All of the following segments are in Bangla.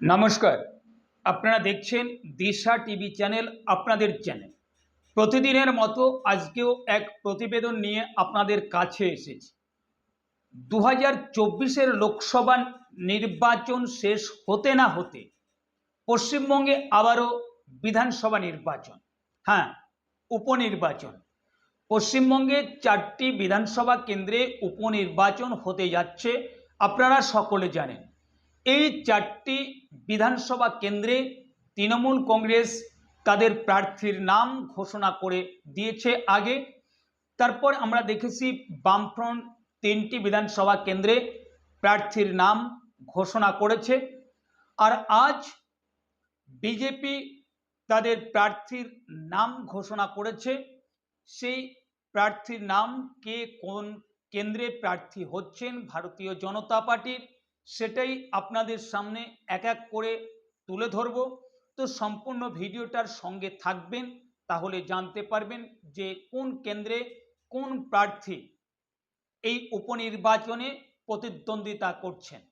নমস্কার। আপনারা দেখছেন দিশা টিভি চ্যানেল, আপনাদের চ্যানেল। প্রতিদিনের মতো আজকেও এক প্রতিবেদন নিয়ে আপনাদের কাছে এসেছি। দু হাজার চব্বিশের লোকসভা নির্বাচন শেষ হতে না হতে পশ্চিমবঙ্গে আবারও বিধানসভা নির্বাচন হ্যাঁ উপনির্বাচন। পশ্চিমবঙ্গে চারটি বিধানসভা কেন্দ্রে উপনির্বাচন হতে যাচ্ছে, আপনারা সকলে জানেন। এই চারটি বিধানসভা কেন্দ্রে তৃণমূল কংগ্রেস তাদের প্রার্থীর নাম ঘোষণা করে দিয়েছে আগে। তারপর আমরা দেখেছি বামফ্রন্ট তিনটি বিধানসভা কেন্দ্রে প্রার্থীর নাম ঘোষণা করেছে। আর আজ বিজেপি তাদের প্রার্থীর নাম ঘোষণা করেছে। সেই প্রার্থীর নাম কে কোন কেন্দ্রে প্রার্থী হচ্ছেন? ভারতীয় জনতা পার্টির সেটাই আপনাদের সামনে এক এক করে তুলে ধরব। তো সম্পূর্ণ ভিডিওটার সঙ্গে থাকবেন, তাহলে জানতে পারবেন যে কোন কেন্দ্রে কোন প্রার্থী এই উপনির্বাচনে প্রতিদ্বন্দ্বিতা করছেন।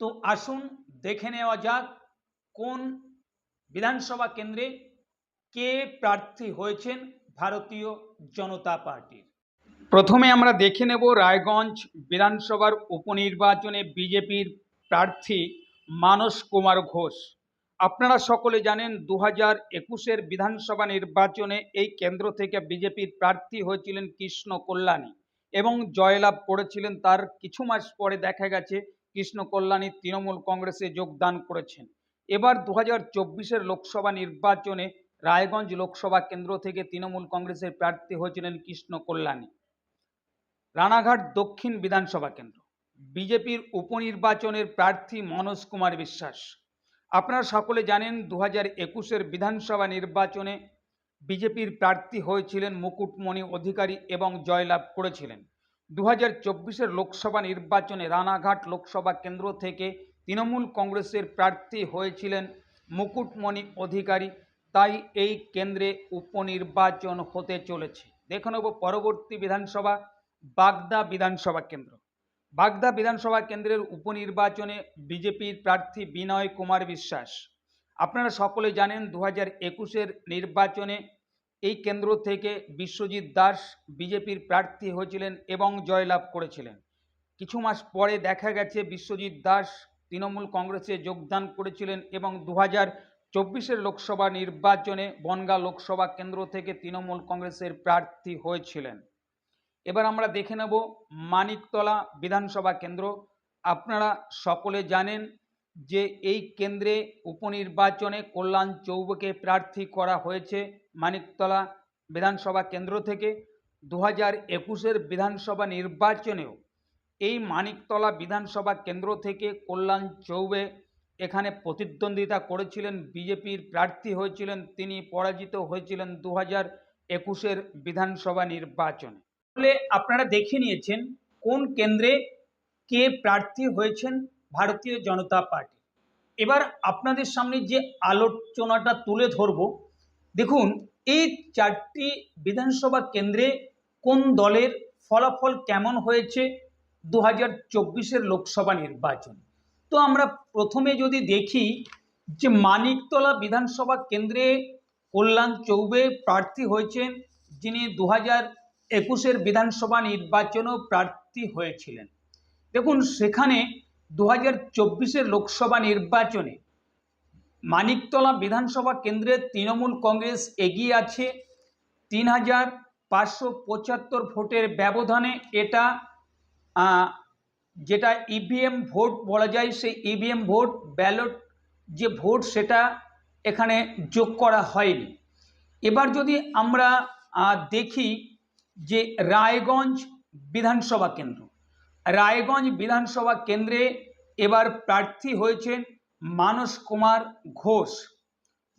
তো আসুন দেখে নেওয়া যাক কোন বিধানসভা কেন্দ্রে কে প্রার্থী হয়েছেন ভারতীয় জনতা পার্টির। প্রথমে আমরা দেখে নেব রায়গঞ্জ বিধানসভার উপনির্বাচনে বিজেপির প্রার্থী মানস কুমার ঘোষ। আপনারা সকলে জানেন দু হাজার একুশের বিধানসভা নির্বাচনে এই কেন্দ্র থেকে বিজেপির প্রার্থী হয়েছিলেন কৃষ্ণ কল্যাণী এবং জয়লাভ করেছিলেন তার কিছু মাস পরে দেখা গেছে কৃষ্ণ কল্যাণী তৃণমূল কংগ্রেসে যোগদান করেছেন। এবার দু হাজার চব্বিশের লোকসভা নির্বাচনে রায়গঞ্জ লোকসভা কেন্দ্র থেকে তৃণমূল কংগ্রেসের প্রার্থী হয়েছিলেন কৃষ্ণ কল্যাণী। রানাঘাট দক্ষিণ বিধানসভা কেন্দ্র। বিজেপির উপনির্বাচনের প্রার্থী মনোজ কুমার বিশ্বাস। আপনারা সকলে জানেন দু হাজার একুশের বিধানসভা নির্বাচনে বিজেপির প্রার্থী হয়েছিলেন মুকুটমণি অধিকারী এবং জয়লাভ করেছিলেন। দু হাজার চব্বিশের লোকসভা নির্বাচনে রানাঘাট লোকসভা কেন্দ্র থেকে তৃণমূল কংগ্রেসের প্রার্থী হয়েছিলেন মুকুটমণি অধিকারী। তাই এই কেন্দ্রে উপনির্বাচন হতে চলেছে। দেখে নেব পরবর্তী বিধানসভা। বাগদা বিধানসভা কেন্দ্র। বাগদা বিধানসভা কেন্দ্রের উপনির্বাচনে বিজেপির প্রার্থী বিনয় কুমার বিশ্বাস। আপনারা সকলে জানেন দু হাজার একুশের নির্বাচনে এই কেন্দ্র থেকে বিশ্বজিৎ দাস বিজেপির প্রার্থী হয়েছিলেন এবং জয়লাভ করেছিলেন। কিছু মাস পরে দেখা গেছে বিশ্বজিৎ দাস তৃণমূল কংগ্রেসে যোগদান করেছিলেন এবং দু হাজার চব্বিশের লোকসভা নির্বাচনে বনগাঁ লোকসভা কেন্দ্র থেকে তৃণমূল কংগ্রেসের প্রার্থী হয়েছিলেন। এবার আমরা দেখে নেব মানিকতলা বিধানসভা কেন্দ্র। আপনারা সকলে জানেন যে এই কেন্দ্রে উপনির্বাচনে কল্যাণ চৌবকে প্রার্থী করা হয়েছে মানিকতলা বিধানসভা কেন্দ্র থেকে। দু হাজার একুশের বিধানসভা নির্বাচনেও এই মানিকতলা বিধানসভা কেন্দ্র থেকে কল্যাণ চৌবে এখানে প্রতিদ্বন্দ্বিতা করেছিলেন, বিজেপির প্রার্থী হয়েছিলেন, তিনি পরাজিত হয়েছিলেন দু হাজার একুশের বিধানসভা নির্বাচনে। তাহলে আপনারা দেখে নিয়েছেন কোন কেন্দ্রে কে প্রার্থী হয়েছেন ভারতীয় জনতা পার্টি। এবার আপনাদের সামনে যে আলোচনাটা তুলে ধরব, দেখুন এই চারটি বিধানসভা কেন্দ্রে কোন দলের ফলাফল কেমন হয়েছে দু হাজার চব্বিশের লোকসভা নির্বাচন। তো আমরা প্রথমে যদি দেখি যে মানিকতলা বিধানসভা কেন্দ্রে কল্যাণ চৌবে প্রার্থী হয়েছেন, যিনি দু হাজার একুশের বিধানসভা নির্বাচনেও প্রার্থী হয়েছিলেন। দেখুন, সেখানে দু হাজার লোকসভা নির্বাচনে মানিকতলা বিধানসভা কেন্দ্রে তৃণমূল কংগ্রেস এগিয়ে আছে। তিন হাজার পাঁচশো পঁচাত্তর ভোটের ব্যবধানে এটা যেটা ইভিএম ভোট বলা যায়, সেই ইভিএম ভোট, ব্যালট যে ভোট, সেটা এখানে যোগ করা হয়নি। এবার যদি আমরা দেখি যে রায়গঞ্জ বিধানসভা কেন্দ্র। রায়গঞ্জ বিধানসভা কেন্দ্রে এবার প্রার্থী হয়েছেন মানস কুমার ঘোষ।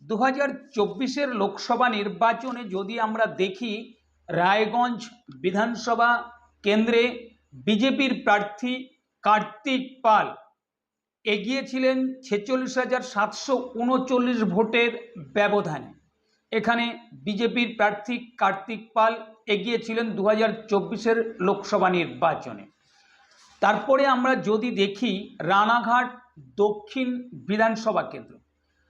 দু হাজার চব্বিশের লোকসভা নির্বাচনে যদি আমরা দেখি, রায়গঞ্জ বিধানসভা কেন্দ্রে বিজেপির প্রার্থী কার্তিক পাল। এগিয়েছিলেন ছেচল্লিশ হাজার সাতশো উনচল্লিশ ভোটের ব্যবধানে। এখানে বিজেপির প্রার্থী কার্তিক পাল এগিয়েছিলেন দু হাজার চব্বিশের লোকসভা নির্বাচনে। তারপরে আমরা যদি দেখি রানাঘাট দক্ষিণ বিধানসভা কেন্দ্র।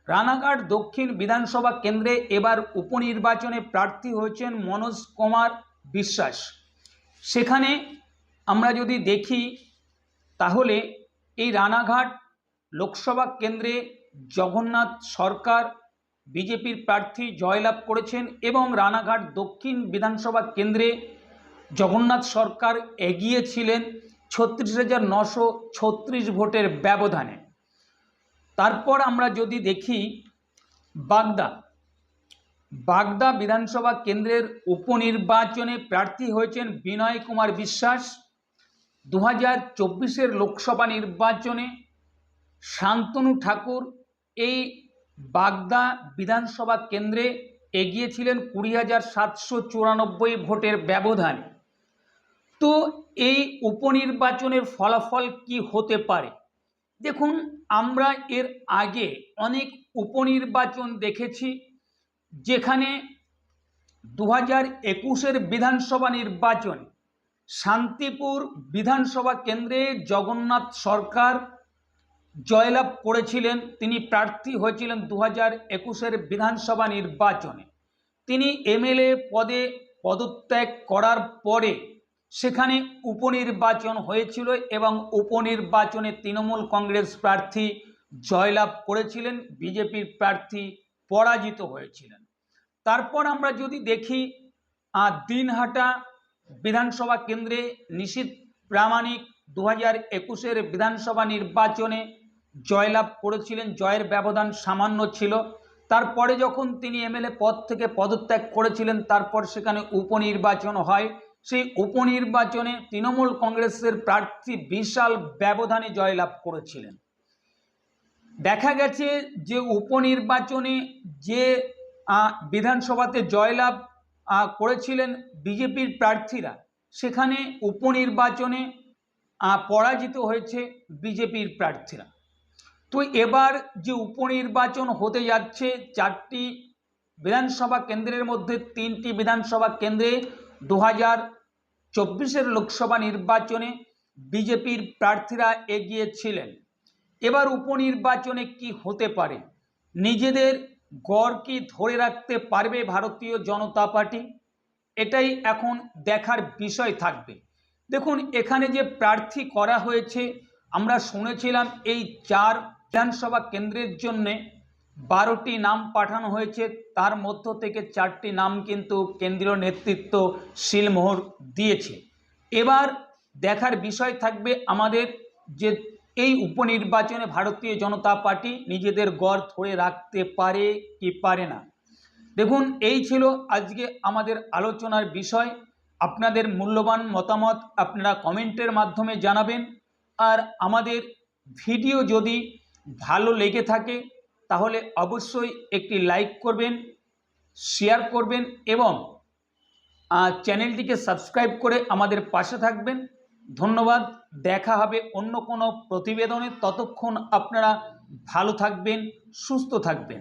রানাঘাট দক্ষিণ বিধানসভা কেন্দ্রে এবার উপনির্বাচনে প্রার্থী হয়েছেন মনোজ কুমার বিশ্বাস। সেখানে আমরা যদি দেখি তাহলে এই রানাঘাট লোকসভা কেন্দ্রে জগন্নাথ সরকার বিজেপির প্রার্থী জয়লাভ করেছেন এবং রানাঘাট দক্ষিণ বিধানসভা কেন্দ্রে জগন্নাথ সরকার এগিয়েছিলেন ছত্রিশ হাজার নশো ছত্রিশ ভোটের ব্যবধানে। তারপর আমরা যদি দেখি বাগদা। বাগদা বিধানসভা কেন্দ্রের উপনির্বাচনে প্রার্থী হয়েছেন বিনয় কুমার বিশ্বাস। দু হাজার লোকসভা নির্বাচনে শান্তনু ঠাকুর এই বাগদা বিধানসভা কেন্দ্রে এগিয়েছিলেন কুড়ি হাজার সাতশো চুরানব্বই ভোটের ব্যবধানে। তো এই উপনির্বাচনের ফলাফল কি হতে পারে? দেখুন, আমরা এর আগে অনেক উপনির্বাচন দেখেছি যেখানে দু হাজার একুশের বিধানসভা নির্বাচন শান্তিপুর বিধানসভা কেন্দ্রে জগন্নাথ সরকার জয়লাভ করেছিলেন, তিনি প্রার্থী হয়েছিলেন দু হাজার একুশের বিধানসভা নির্বাচনে। তিনি এমএলএ পদে পদত্যাগ করার পরে সেখানে উপনির্বাচন হয়েছিল এবং উপনির্বাচনে তৃণমূল কংগ্রেস প্রার্থী জয়লাভ করেছিলেন, বিজেপির প্রার্থী পরাজিত হয়েছিলেন। তারপর আমরা যদি দেখি দিনহাটা বিধানসভা কেন্দ্রে নিশীত প্রামাণিক দু হাজার একুশের বিধানসভা নির্বাচনে জয়লাভ করেছিলেন, জয়ের ব্যবধান সামান্য ছিল। তারপরে যখন তিনি এমএলএ পদ থেকে পদত্যাগ করেছিলেন, তারপর সেখানে উপনির্বাচন হয়। সেই উপনির্বাচনে তৃণমূল কংগ্রেসের প্রার্থী বিশাল ব্যবধানে জয়লাভ করেছিলেন। দেখা গেছে যে উপনির্বাচনে যে বিধানসভাতে জয়লাভ করেছিলেন বিজেপির প্রার্থীরা, সেখানে উপনির্বাচনে পরাজিত হয়েছে বিজেপির প্রার্থীরা। তো এবার যে উপনির্বাচন হতে যাচ্ছে, চারটি বিধানসভা কেন্দ্রের মধ্যে তিনটি বিধানসভা কেন্দ্রে দু হাজার চব্বিশের লোকসভা নির্বাচনে বিজেপির প্রার্থীরা এগিয়ে ছিলেন। এবার উপনির্বাচনে কি হতে পারে? নিজেদের গড় কি ধরে রাখতে পারবে ভারতীয় জনতা পার্টি? এটাই এখন দেখার বিষয় থাকবে। দেখুন, এখানে যে প্রার্থী করা হয়েছে, আমরা শুনেছিলাম এই চার বিধানসভা কেন্দ্রের জন্যে বারোটি নাম পাঠানো হয়েছে। তার মধ্য থেকে চারটি নাম কিন্তু কেন্দ্রীয় নেতৃত্ব শিলমোহর দিয়েছে। এবার দেখার বিষয় থাকবে আমাদের যে এই উপনির্বাচনে ভারতীয় জনতা পার্টি নিজেদের গড় ধরে রাখতে পারে কি পারে না। দেখুন, এই ছিল আজকে আমাদের আলোচনার বিষয়। আপনাদের মূল্যবান মতামত আপনারা কমেন্টের মাধ্যমে জানাবেন। আর আমাদের ভিডিও যদি ভালো লেগে থাকে, তাহলে অবশ্যই একটি লাইক করবেন শেয়ার করবেন এবং চ্যানেলটিকে সাবস্ক্রাইব করে আমাদের পাশে থাকবেন। ধন্যবাদ, দেখা হবে অন্য কোনো প্রতিবেদনে। ততক্ষণ আপনারা ভালো থাকবেন, সুস্থ থাকবেন।